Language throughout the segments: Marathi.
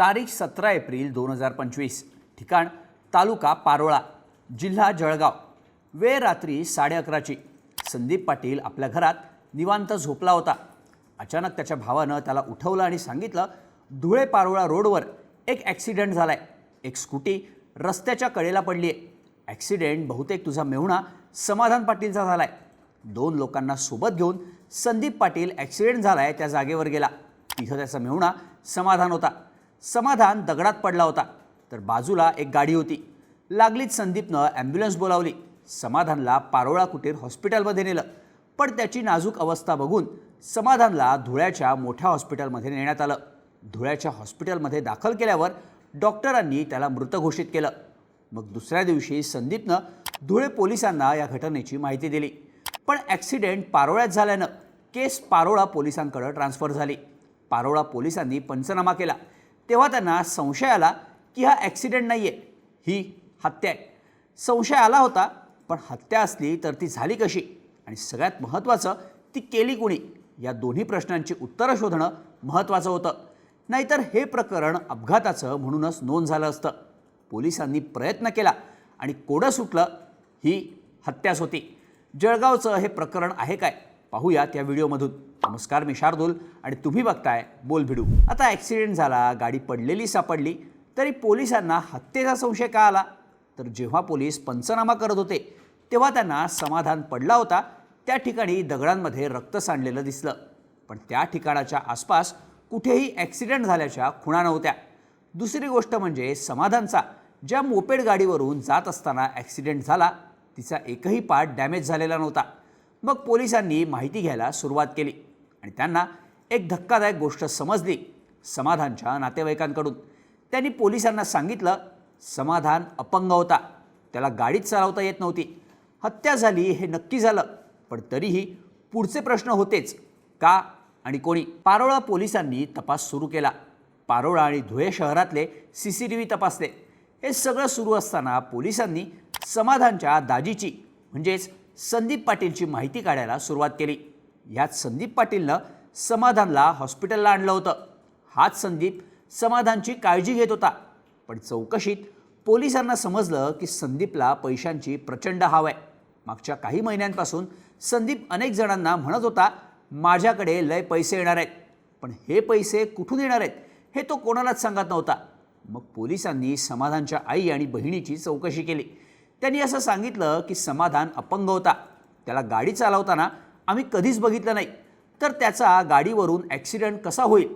तारीख सतरा एप्रिल दोन हजार पंचवीस. ठिकाण तालुका पारोळा जिल्हा जळगाव. वेळ रात्री साडे अकराची. संदीप पाटील आपल्या घरात निवांत झोपला होता. अचानक त्याच्या भावानं त्याला उठवलं आणि सांगितलं धुळे पारोळा रोडवर एक ॲक्सिडेंट झाला आहे एक स्कूटी रस्त्याच्या कडेला पडली आहे. ॲक्सिडेंट बहुतेक तुझा मेहुणा समाधान पाटीलचा झाला आहे दोन लोकांना सोबत घेऊन संदीप पाटील ॲक्सिडेंट झाला आहे त्या जागेवर गेला. तिथं त्याचा मेहुणा समाधान होता. समाधान दगडात पडला होता. तर बाजूला एक गाडी होती. लागलीच संदीपनं ॲम्ब्युलन्स बोलावली. समाधानला पारोळा कुटीर हॉस्पिटलमध्ये नेलं. पण त्याची नाजूक अवस्था बघून समाधानला धुळ्याच्या मोठ्या हॉस्पिटलमध्ये नेण्यात आलं. धुळ्याच्या हॉस्पिटलमध्ये दाखल केल्यावर डॉक्टरांनी त्याला मृत घोषित केलं. मग दुसऱ्या दिवशी संदीपनं धुळे पोलिसांना या घटनेची माहिती दिली. पण ॲक्सिडेंट पारोळ्यात झाल्यानं केस पारोळा पोलिसांकडे ट्रान्स्फर झाली. पारोळा पोलिसांनी पंचनामा केला. तेव्हा त्यांना संशय आला की हा ॲक्सिडेंट नाही आहे ही हत्या आहे. संशय आला होता पण हत्या असली तर ती झाली कशी? आणि सगळ्यात महत्त्वाचं ती केली कुणी? या दोन्ही प्रश्नांची उत्तरं शोधणं महत्त्वाचं होतं. नाहीतर हे प्रकरण अपघाताचं म्हणूनच नोंद झालं असतं. पोलिसांनी प्रयत्न केला आणि कोडं सुटलं ही हत्याच होती. जळगावचं हे प्रकरण आहे काय? पाहूया त्या व्हिडिओमधून. नमस्कार मी शार्दूल आणि तुम्ही बघताय बोल भिडू. आता ॲक्सिडेंट झाला गाडी पडलेली सापडली तरी पोलिसांना हत्येचा संशय का आला? तर जेव्हा पोलीस पंचनामा करत होते तेव्हा त्यांना समाधान पडला होता. त्या ठिकाणी दगडांमध्ये रक्त सांडलेलं दिसलं. पण त्या ठिकाणाच्या आसपास कुठेही ॲक्सिडेंट झाल्याच्या खुणा नव्हत्या. दुसरी गोष्ट म्हणजे समाधानचा ज्या मोपेड गाडीवरून जात असताना ॲक्सिडेंट झाला तिचा एकही पार्ट डॅमेज झालेला नव्हता. मग पोलिसांनी माहिती घ्यायला सुरुवात केली. आणि त्यांना एक धक्कादायक गोष्ट समजली समाधानच्या नातेवाईकांकडून. त्यांनी पोलिसांना सांगितलं समाधान अपंग होता. त्याला गाडीच चालवता येत नव्हती. हत्या झाली हे नक्की झालं पण तरीही पुढचे प्रश्न होतेच. का आणि कोणी? पारोळा पोलिसांनी तपास सुरू केला. पारोळा आणि धुळे शहरातले सी सी टी व्ही तपासले. हे सगळं सुरू असताना पोलिसांनी समाधानच्या दाजीची म्हणजेच संदीप पाटीलची माहिती काढायला सुरुवात केली. ह्यात संदीप पाटीलनं समाधानला हॉस्पिटलला आणलं होतं. हाच संदीप समाधानची काळजी घेत होता. पण चौकशीत पोलिसांना समजलं की संदीपला पैशांची प्रचंड हाव आहे. मागच्या काही महिन्यांपासून संदीप अनेक जणांना म्हणत होता माझ्याकडे लय पैसे येणार आहेत. पण हे पैसे कुठून येणार आहेत हे तो कोणालाच सांगत नव्हता. मग पोलिसांनी समाधानच्या आई आणि बहिणीची चौकशी केली. त्यांनी असं सांगितलं की समाधान अपंग होता. त्याला गाडी चालवताना आम्ही कधीच बघितलं नाही. तर त्याचा गाडीवरून ॲक्सिडेंट कसा होईल?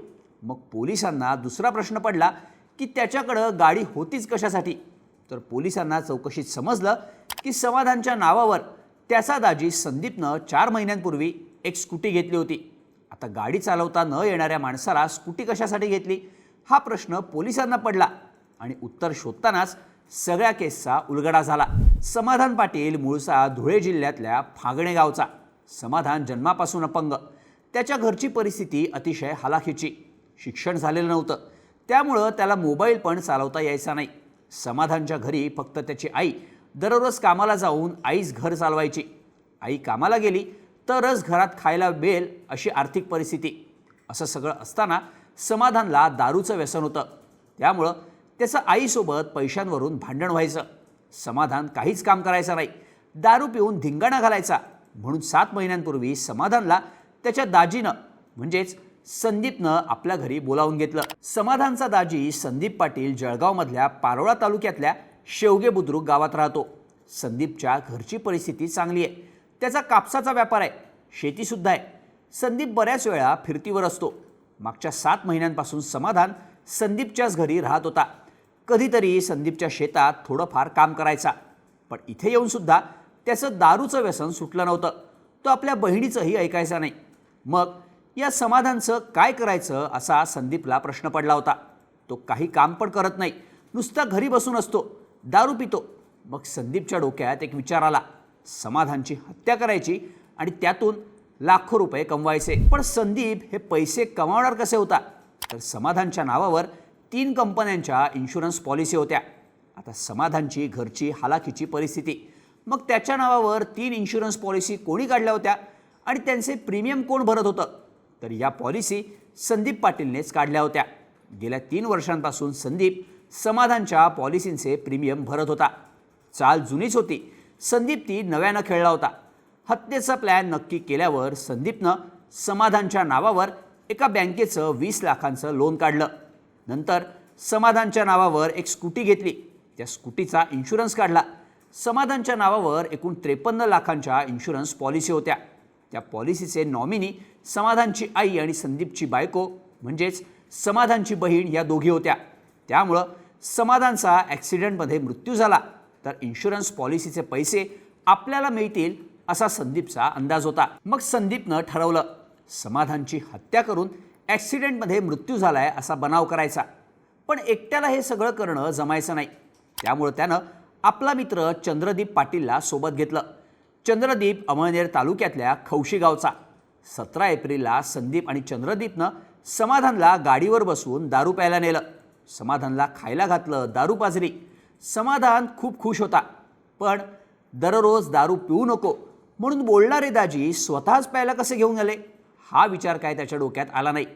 मग पोलिसांना दुसरा प्रश्न पडला की त्याच्याकडं गाडी होतीच कशासाठी? तर पोलिसांना चौकशीत समजलं की समाधानच्या नावावर त्याचा दाजी संदीपनं चार महिन्यांपूर्वी एक स्कूटी घेतली होती. आता गाडी चालवता न येणाऱ्या माणसाला स्कूटी कशासाठी घेतली? हा प्रश्न पोलिसांना पडला आणि उत्तर शोधतानाच सगळ्या केसचा उलगडा झाला. समाधान पाटील मूळचा धुळे जिल्ह्यातल्या फागणे गावचा. समाधान जन्मापासून अपंग. त्याच्या घरची परिस्थिती अतिशय हालाखीची. शिक्षण झालेलं नव्हतं. त्यामुळं त्याला मोबाईल पण चालवता यायचा नाही. समाधानच्या घरी फक्त त्याची आई दररोज कामाला जाऊन आईच घर चालवायची. आई कामाला गेली तरच घरात खायला मिळेल अशी आर्थिक परिस्थिती. असं सगळं असताना समाधानला दारूचं व्यसन होतं. त्यामुळं त्याचं आईसोबत पैशांवरून भांडण व्हायचं. समाधान काहीच काम करायचं नाही. दारू पिऊन धिंगाणा घालायचा. म्हणून सात महिन्यांपूर्वी समाधानला त्याच्या दाजीनं म्हणजेच संदीपनं आपल्या घरी बोलावून घेतलं. समाधानचा दाजी संदीप पाटील जळगावमधल्या पारोळा तालुक्यातल्या शेवगे बुद्रुक गावात राहतो. संदीपच्या घरची परिस्थिती चांगली आहे. त्याचा कापसाचा व्यापार आहे. शेतीसुद्धा आहे. संदीप बऱ्याच वेळा फिरतीवर असतो. मागच्या सात महिन्यांपासून समाधान संदीपच्याच घरी राहत होता. कधीतरी संदीपच्या शेतात थोडंफार काम करायचा. पण इथे येऊनसुद्धा त्याचं दारूचं व्यसन सुटलं नव्हतं. तो आपल्या बहिणीचंही ऐकायचा नाही. मग या समाधानचं काय करायचं असा संदीपला प्रश्न पडला होता. तो काही काम पण करत नाही. नुसता घरी बसून असतो. दारू पितो. मग संदीपच्या डोक्यात एक विचार आला. समाधानची हत्या करायची आणि त्यातून लाखो रुपये कमवायचे. पण संदीप हे पैसे कमावणार कसे होता? तर समाधानच्या नावावर तीन कंपन्यांच्या इन्शुरन्स पॉलिसी होत्या. आता समाधानची घरची हालाखीची परिस्थिती. मग त्याच्या नावावर तीन इन्शुरन्स पॉलिसी कोणी काढल्या होत्या? आणि त्यांचे प्रीमियम कोण भरत होतं? तर या पॉलिसी संदीप पाटीलनेच काढल्या होत्या. गेल्या तीन वर्षांपासून संदीप समाधानच्या पॉलिसींचे प्रीमियम भरत होता. चाल जुनीच होती. संदीप ती नव्यानं खेळला होता. हत्येचा प्लॅन नक्की केल्यावर संदीपनं समाधानच्या नावावर एका बँकेचं वीस लाखांचं लोन काढलं. नंतर समाधानच्या नावावर एक स्कूटी घेतली. त्या स्कूटीचा इन्शुरन्स काढला. समाधानच्या नावावर एकूण त्रेपन्न लाखांच्या इन्शुरन्स पॉलिसी होत्या. त्या पॉलिसीचे नॉमिनी समाधानची आई आणि संदीपची बायको म्हणजेच समाधानची बहीण या दोघी होत्या. त्यामुळं समाधानचा ॲक्सिडेंटमध्ये मृत्यू झाला. तर इन्शुरन्स पॉलिसीचे पैसे आपल्याला मिळतील असा संदीपचा अंदाज होता. मग संदीपनं ठरवलं समाधानची हत्या करून ॲक्सिडेंटमध्ये मृत्यू झालाय असा बनाव करायचा. पण एकट्याला हे सगळं करणं जमायचं नाही. त्यामुळं त्यानं आपला मित्र चंद्रदीप पाटीलला सोबत घेतलं. चंद्रदीप अमळनेर तालुक्यातल्या खवशी गावचा. सतरा एप्रिलला संदीप आणि चंद्रदीपनं समाधानला गाडीवर बसवून दारू प्यायला नेलं. समाधानला खायला घातलं दारू पाजरी समाधान खूप खुश होता. पण दररोज दारू पिऊ नको म्हणून बोलणारे दाजी स्वतःच प्यायला कसे घेऊन आले? हा विचार काय त्याच्या डोक्यात आला नाही.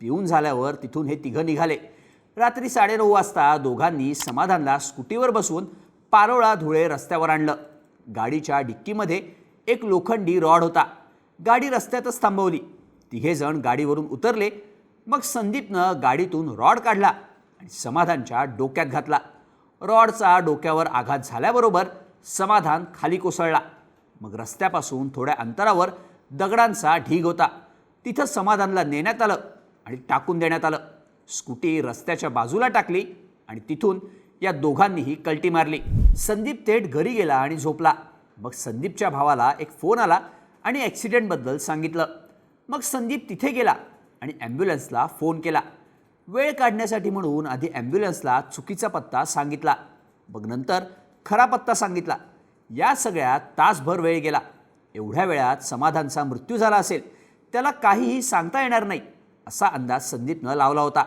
पिऊन झाल्यावर तिथून हे तिघं निघाले. रात्री साडेनऊ वाजता दोघांनी समाधानला स्कूटीवर बसवून पारोळा धुळे रस्त्यावर आणलं. गाडीच्या डिक्कीमध्ये एक लोखंडी रॉड होता. गाडी रस्त्यातच थांबवली. तिघेजण गाडीवरून उतरले. मग संदीपनं गाडीतून रॉड काढला आणि समाधानच्या डोक्यात घातला. रॉडचा डोक्यावर आघात झाल्याबरोबर समाधान खाली कोसळला. मग रस्त्यापासून थोड्या अंतरावर दगडांचा ढीग होता. तिथं समाधानला नेण्यात आलं आणि टाकून देण्यात आलं. स्कूटी रस्त्याच्या बाजूला टाकली आणि तिथून या दोघांनीही कल्टी मारली. संदीप थेट घरी गेला आणि झोपला. मग संदीपच्या भावाला एक फोन आला आणि ॲक्सिडेंटबद्दल सांगितलं. मग संदीप तिथे गेला आणि ॲम्ब्युलन्सला फोन केला. वेळ काढण्यासाठी म्हणून आधी ॲम्ब्युलन्सला चुकीचा पत्ता सांगितला. मग नंतर खरा पत्ता सांगितला. या सगळ्यात तासभर वेळ गेला. एवढ्या वेळात समाधानचा मृत्यू झाला असेल. त्याला काहीही सांगता येणार नाही असा अंदाज संदीपनं लावला होता.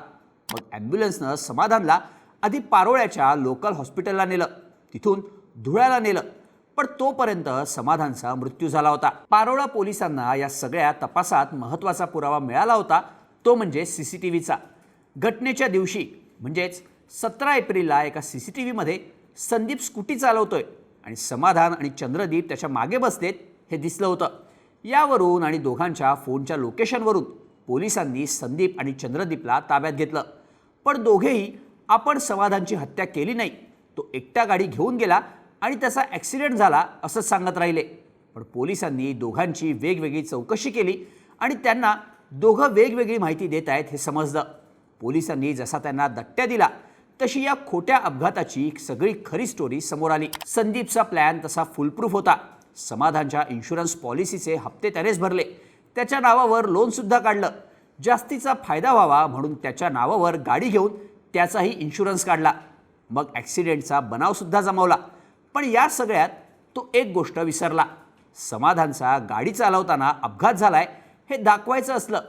मग ॲम्ब्युलन्सनं समाधानला आधी पारोळ्याच्या लोकल हॉस्पिटलला नेलं. तिथून धुळ्याला नेलं. पण तोपर्यंत समाधानचा मृत्यू झाला होता. पारोळा पोलिसांना या सगळ्या तपासात महत्त्वाचा पुरावा मिळाला होता तो म्हणजे सी सी टी व्हीचा. घटनेच्या दिवशी म्हणजेच सतरा एप्रिलला एका सी सी टी व्हीमध्ये संदीप स्कूटी चालवतोय आणि समाधान आणि चंद्रदीप त्याच्यामागे बसलेत हे दिसलं होतं. यावरून आणि दोघांच्या फोनच्या लोकेशनवरून पोलिसांनी संदीप आणि चंद्रदीपला ताब्यात घेतलं. पण दोघेही आपण समाधानची हत्या केली नाही. तो एकटा गाडी घेऊन गेला आणि त्याचा ॲक्सिडेंट झाला असंच सांगत राहिले. पण पोलिसांनी दोघांची वेगवेगळी चौकशी केली आणि त्यांना दोघं वेगवेगळी माहिती देत आहेत हे समजलं. पोलिसांनी जसा त्यांना दट्ट्या दिला तशी या खोट्या अपघाताची सगळी खरी स्टोरी समोर आली. संदीपचा प्लॅन तसा फुलप्रूफ होता. समाधानच्या इन्शुरन्स पॉलिसीचे हप्ते त्यानेच भरले. त्याच्या नावावर लोनसुद्धा काढलं. जास्तीचा फायदा व्हावा म्हणून त्याच्या नावावर गाडी घेऊन त्याचाही इन्शुरन्स काढला. मग ॲक्सिडेंटचा बनावसुद्धा जमावला. पण या सगळ्यात तो एक गोष्ट विसरला. समाधानचा गाडी चालवताना अपघात झालाय हे दाखवायचं असलं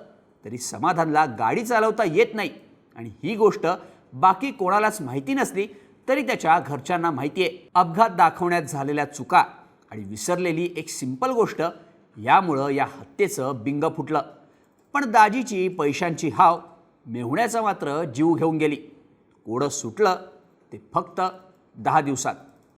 तरी समाधानला गाडी चालवता येत नाही. आणि ही गोष्ट बाकी कोणालाच माहिती नसली तरी त्याच्या घरच्यांना माहिती आहे अपघात दाखवण्यात झालेल्या चुका आणि विसरलेली एक सिंपल गोष्ट यामुळं या हत्येचं बिंग फुटलं. पण दाजीची पैशांची हाव मेहुण्याचा मात्र जीव घेऊन गेली. कोडं सुटलं ते फक्त दहा दिवसात